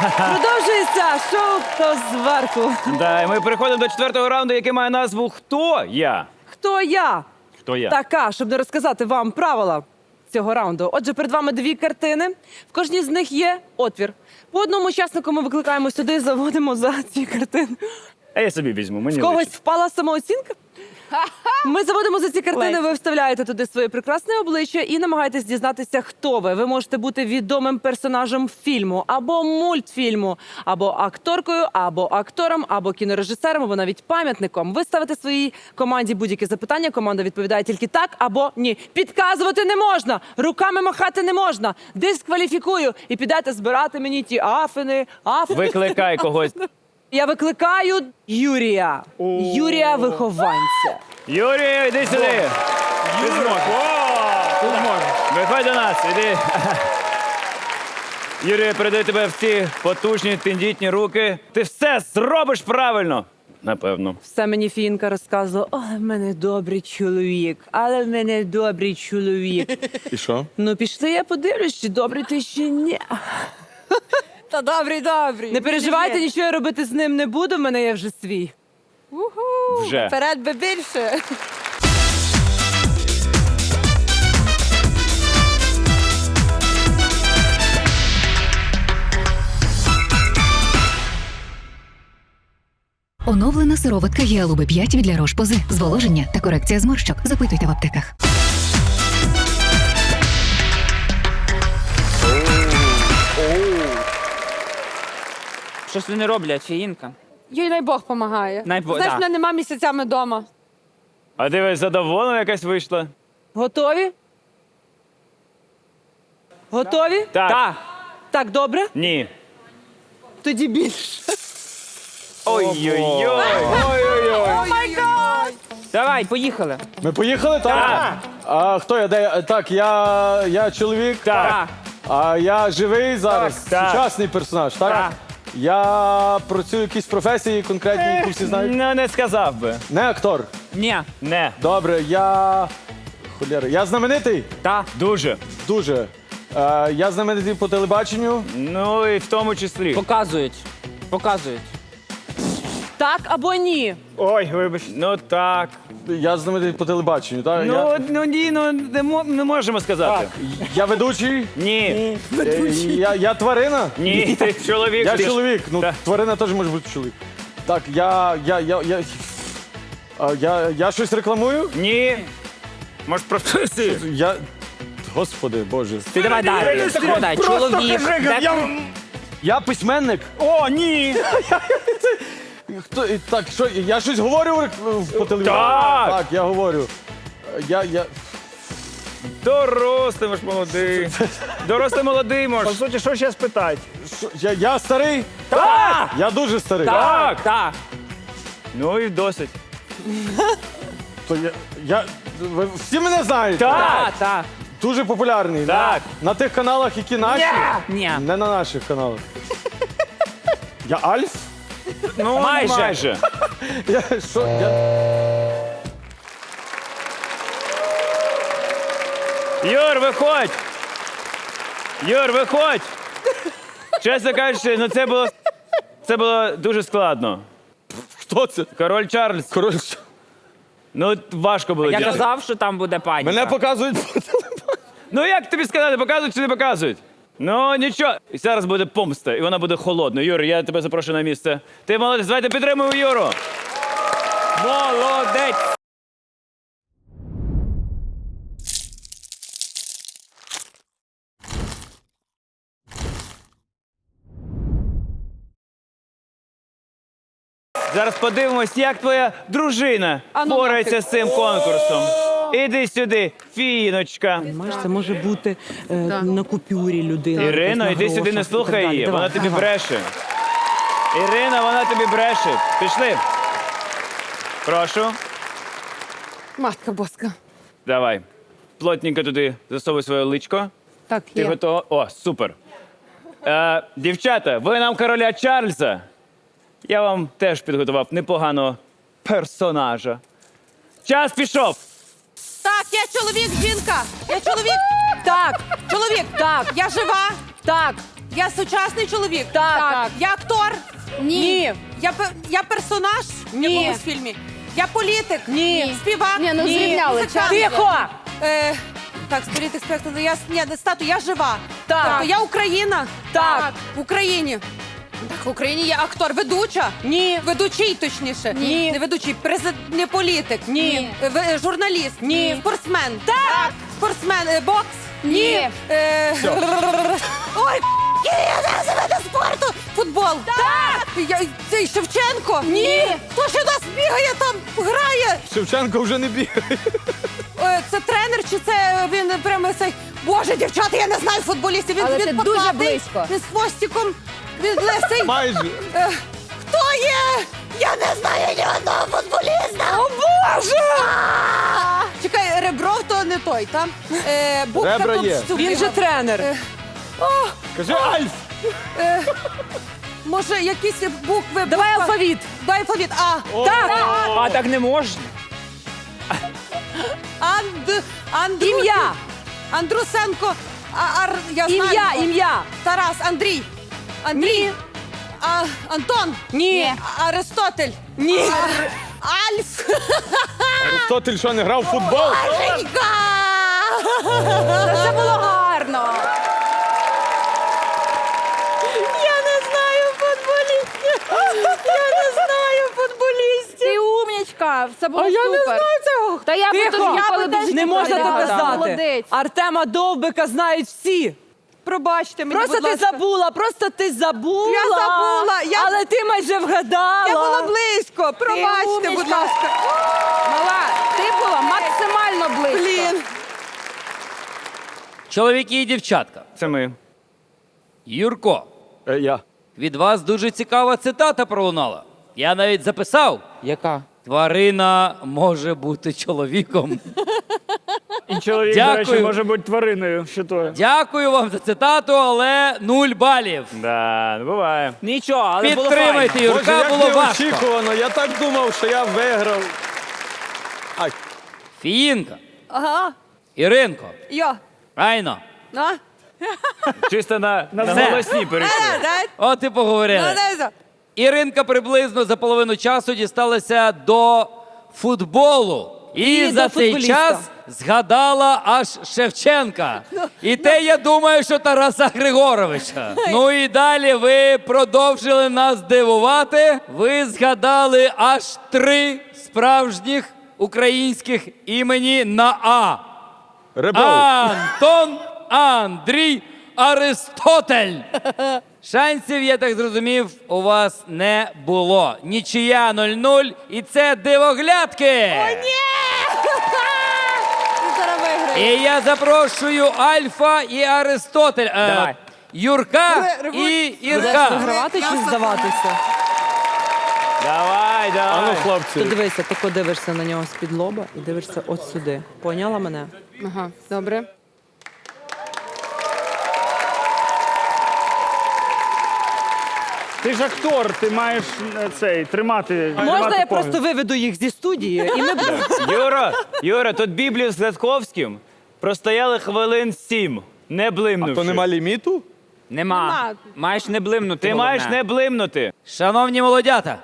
Продовжується шоу «Хто зверху». Да, і ми переходимо до четвертого раунду, який має назву Хто я? Хто я? Хто я? Така, щоб не розказати вам правила цього раунду. Отже, перед вами дві картини. В кожній з них є отвір. По одному учаснику ми викликаємо сюди, заводимо за ці картини. А я собі візьму. Мені В когось личить. впала самооцінка? Ми заводимо за ці картини, ви вставляєте туди своє прекрасне обличчя і намагаєтесь дізнатися, хто ви. Ви можете бути відомим персонажем фільму або мультфільму, або акторкою, або актором, або кінорежисером, або навіть пам'ятником. Ви ставите своїй команді будь-які запитання. Команда відповідає тільки так або ні. Підказувати не можна, руками махати не можна. Дискваліфікую і підете збирати мені ті афини, афини. Викликай когось. Я викликаю Юрія. Юрія вихованця. Юрій, йди сюди. Ти зможеш. Виходь до нас, іди. Юрій, я передаю тебе в ці потужні тендітні руки. Ти все зробиш правильно. Напевно. Все мені фінка розказувала. Ой, в мене добрий чоловік, але в мене добрий чоловік. І що? Ну пішли, я подивлюсь, чи добрий ти чи ні. Та добрий, добрий. Не переживайте, нічого я робити з ним не буду. В мене є вже свій. Вже. Вперед би більше. Оновлена сироватка Гіалуби 5 від для Рошпози. Зволоження та корекція зморщок. Запитуйте в аптеках. Щось вони роблять, фіїнка. Їй най Бог помагає. Най Бог, Знаєш, да. мене нема місяцями вдома. А ти ви задоволена якась вийшла? Готові? Готові? Так. Так. Так, добре? Ні. Тоді більше. Ой-ой-ой. Ой-ой-ой. Давай, поїхали. Ми поїхали, так? Так. А хто я? Де? Так, я, я чоловік. Так. А я живий зараз. Так. Сучасний персонаж, так? Так. Я працюю в якійсь професії конкретній, яку всі знають. Ну, не сказав би. Не актор. Ні. Не. Добре, я. Холєра. Я знаменитий? Та. Дуже. Дуже. Е, я знаменитий по телебаченню. Ну і в тому числі. Показують. Показують. Так або ні. Ой, вибач. Ну так. Я знаменитий по телебаченню, так? Ну, я, ну ні, ну не, мо- не можемо сказати. я ведучий. Ні. Е, Я, я тварина. Ні, ти чоловік. Я ти ж- чоловік. Ну, Так. тварина теж може бути чоловік. Так, я. я, я, я, а, я, я щось рекламую? Ні. Може, професію? Я. Господи, Боже. Ти давай далі. Дай, чоловік. Де- Я письменник. О, ні. Хто, і так, що, я щось говорю в в- по телевізору? Так. Так, я говорю. Я, я... Дорослий може молодий. Дорослий молодий може. По суті, що ще спитати? що, я, я старий? Так! Я дуже старий. Так! Так. Ну і досить. То я, я, ви всі мене знаєте? Так! Так, так. Дуже популярний. Так. На, на тих каналах, які наші. Ні. Не на наших каналах. Я Альф? Ну, Майже. майже. Я, що, я... Юр, виходь! Юр, виходь! Чесно кажучи, ну це було. Це було дуже складно. Хто це? Король Чарльз. Король. Ну, важко було. Я дійсно. казав, що там буде паніка. Мене показують по телебаченню. Ну як тобі сказати, показують чи не показують? Ну нічого. І зараз буде помста, і вона буде холодною. Юр, я тебе запрошую на місце. Ти молодець, давайте підтримуємо Юру. Молодець! Зараз подивимось, як твоя дружина А ну бореться з цим конкурсом. Іди сюди, фіночка. Маєш, це може бути е, на купюрі людина. Ірино, якась на іди сюди, не грошах і так слухай далі. її. Давай, Вона тобі ага. бреше. Ірина, вона тобі бреше. Пішли. Прошу. Матка боска. Давай. Плотненько туди засовуй своє личко. Так, Ти є. готова? О, супер. Е, дівчата, ви нам короля Чарльза. Я вам теж підготував непоганого персонажа. Час пішов. Чоловік, жінка. Я чоловік. Так, чоловік. Так, я жива. Так, Я сучасний чоловік. Так. Так. Я актор. Ні. Я, пе- я персонаж Ні. в якомусь фільмі. Я політик. Ні. Співак. Ні, ну, зрівняли, Музикант. Тихо! Е, так, політик, спектр. Я ні, не стату, я жива. Так. Тобто я Україна. Так. В Україні. Так, в Україні я актор, ведуча. Ні. Ведучий, точніше. Ні. Не ведучий, презид... не політик. Ні. Е, ви- журналіст. Ні. Спортсмен. Так. Спортсмен. Е, бокс. Ні. Е... Ой, я не види спорту. Футбол. Так. Я, цей Шевченко. Ні. Хто ж у нас бігає там, грає? Шевченко вже не бігає. Е, Це тренер чи це він прямо цей. Боже, дівчата, я не знаю футболістів. Він, Але він ти дуже потлатий, близько. Він з хвостиком. Він лисий. Майже. Е, Хто є? Я не знаю ні одного футболіста. О Боже! Чекай, Ребров то не той, там. Е, Бубка Ребра тут є. Він же тренер. Е, О, Кажи Альф. може, якісь букви. Давай буква- алфавіт. Дай алфавіт. А. Так. А так не можна. Анд... Андру... Ім'я. Андрусенко. А, ар... Я знаю. Ім'я, ім'я. Тарас, Андрій. Андрій. А, Антон. Ні. Аристотель. Ні. Ар- Альф. Аристотель що не грав в футбол? Женька! Це було гарно. Я не знаю футболістів. Я не знаю футболістів. Ти умнічка, це було А я не супер. знаю цього. Та я би Тихо. ніколи Я б теж Не можна тебе знати. Молодець. Артема Довбика знають всі. Пробачте мені, Просто будь ти ласка. забула, просто ти забула. Я забула, я- Але ти майже вгадала. Я була близько. Пробачте, будь ласка. Мала, ти була максимально близько. Блін. Чоловіки і дівчатка. Це ми. Юрко, Е, Я. від вас дуже цікава цитата пролунала. Я навіть записав. Яка? Тварина може бути чоловіком. І чоловік, Дякую. до речі, може бути твариною. Що то? Дякую вам за цитату, але нуль балів. Да, ну буває. Нічого, але було Підтримайте файно. Юрка, Боже, як було важко. неочікувано. Я так думав, що я виграв. Ай. Фіїнка, Ага. Іринко, Йо. Айно. На. Чисто на, на Все. голосні перейшли. Е, дай. От і поговорили. Молодець. Іринка приблизно за половину часу дісталася до футболу. І, І за до цей футболіста. час згадала аж Шевченка. І те, я думаю, що Тараса Григоровича. Ну і далі ви продовжили нас дивувати. Ви згадали аж три справжніх українських імені на А. Антон Андрій Аристотель. Шансів, я так зрозумів, у вас не було. Нічия 0-0, і це дивоглядки. Зараз виграєш. І я запрошую Альфа і Аристотель. Е, Давай. Юрка і Будеш Ірка. вигравати чи здаватися? Давай, А давай. ну, хлопці. Ти дивися, ти подивишся на нього з-під лоба і дивишся от сюди. Поняла мене? Ага, добре. Ти ж актор, ти маєш е, цей тримати. Можна я просто виведу їх зі студії і ми будемо. Юра, Юра, тут Біблію з Гладковським простояли хвилин сім, не блимнувши. То нема ліміту? Нема. Нема. Маєш не блимнути. Ти маєш не блимнути. Шановні молодята,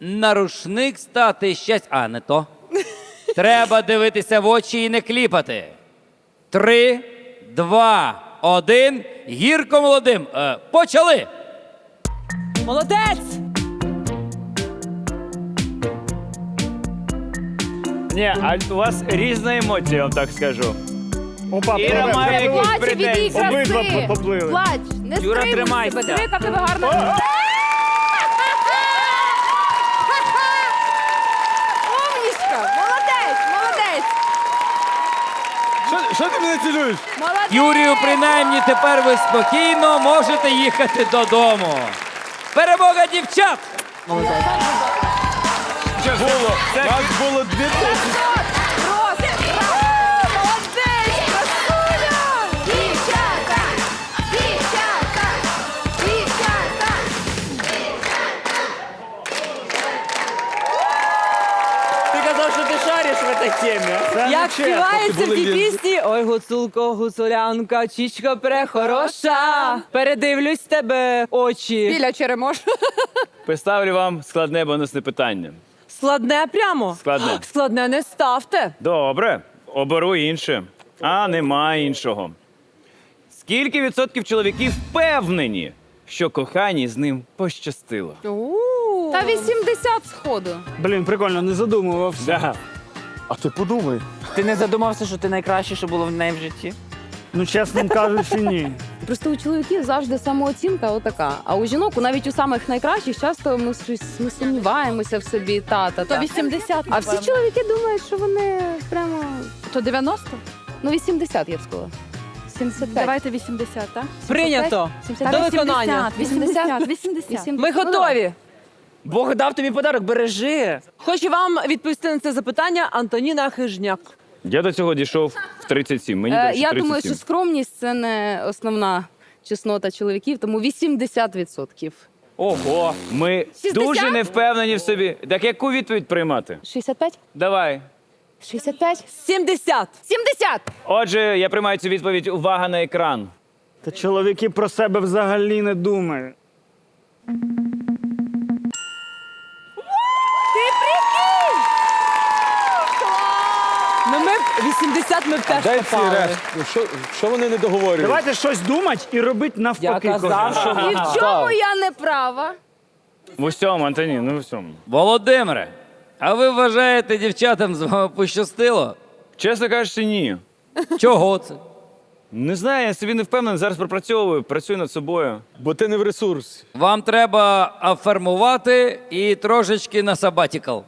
на рушник стати щастя. А, не то. Треба дивитися в очі і не кліпати. Три, два, один. Гірко молодим. Е, почали! Молодець! Ні, а у вас різна емоція, я вам так скажу. Опа, Іра пливе, має якісь Плач від її претензії. Обидва краси. поплили. Плач, не Юра, стримуй тримайся. себе. Диви, яка в тебе гарна. Умнічка, молодець, молодець, Що, що ти мене цілюєш? молодець. Юрію, принаймні тепер ви спокійно можете їхати додому. Перемога дівчат! Було. Нас було дві тисячі. Ти казав, що ти шариш в цій темі. Це Як в тій пісні Ой, гуцулко, гуцулянка, чічка прехороша. Передивлюсь тебе очі. Біля черемош. Поставлю вам складне бонусне питання. Складне прямо. Складне. Складне не ставте. Добре, оберу інше. А нема іншого. Скільки відсотків чоловіків впевнені, що коханій з ним пощастило? Та 80 сходу. Блін, прикольно, не задумувався. Да. А ти подумай. Ти не задумався, що ти найкраще, що було в неї в житті? Ну, чесно кажучи, ні. Просто у чоловіків завжди самооцінка отака. А у жінок, навіть у самих найкращих, часто ми щось ми сумніваємося в собі. Та, та, та. 80, А всі чоловіки думають, що вони прямо. То 90? Ну, 80, я б сказала. 75. Давайте 80, так? Прийнято. 75. До виконання. 80. 80. 80. Ми готові. Бог дав тобі подарок, бережи. Хочу вам відповісти на це запитання Антоніна Хижняк. Я до цього дійшов в 37. Мені Е, далі я 37. думаю, що скромність це не основна чеснота чоловіків, тому 80%. Ого, ми 60? дуже не впевнені в собі. Так яку відповідь приймати? 65? Давай. 65? 70. 70! Отже, я приймаю цю відповідь. Увага на екран. Та чоловіки про себе взагалі не думають. 50 ми теж попали. Що, що вони не договорюють? Давайте щось думати і робити Я навпаки. казав, І в чому я не права? В усьому, Антоні, ну в усьому. Володимире, а ви вважаєте, дівчатам з вами пощастило? Чесно кажучи, ні. Чого це? Не знаю, я собі не впевнений, зараз пропрацьовую, працюю над собою. Бо ти не в ресурс. Вам треба афермувати і трошечки на сабатікал.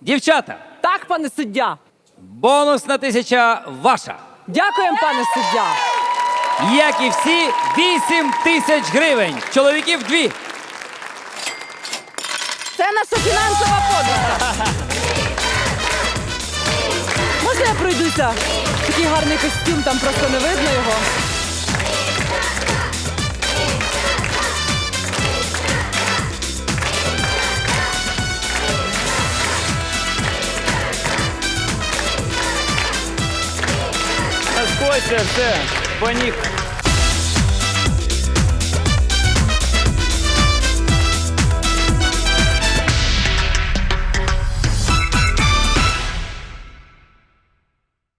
Дівчата, Так, пане суддя бонусна тисяча ваша. Дякуємо, пане суддя. Як і всі, 8 тисяч гривень. Чоловіків дві. Це наша фінансова подорож. Можна я пройдуся? Такий гарний костюм, там просто не видно його. Костя, все, панік.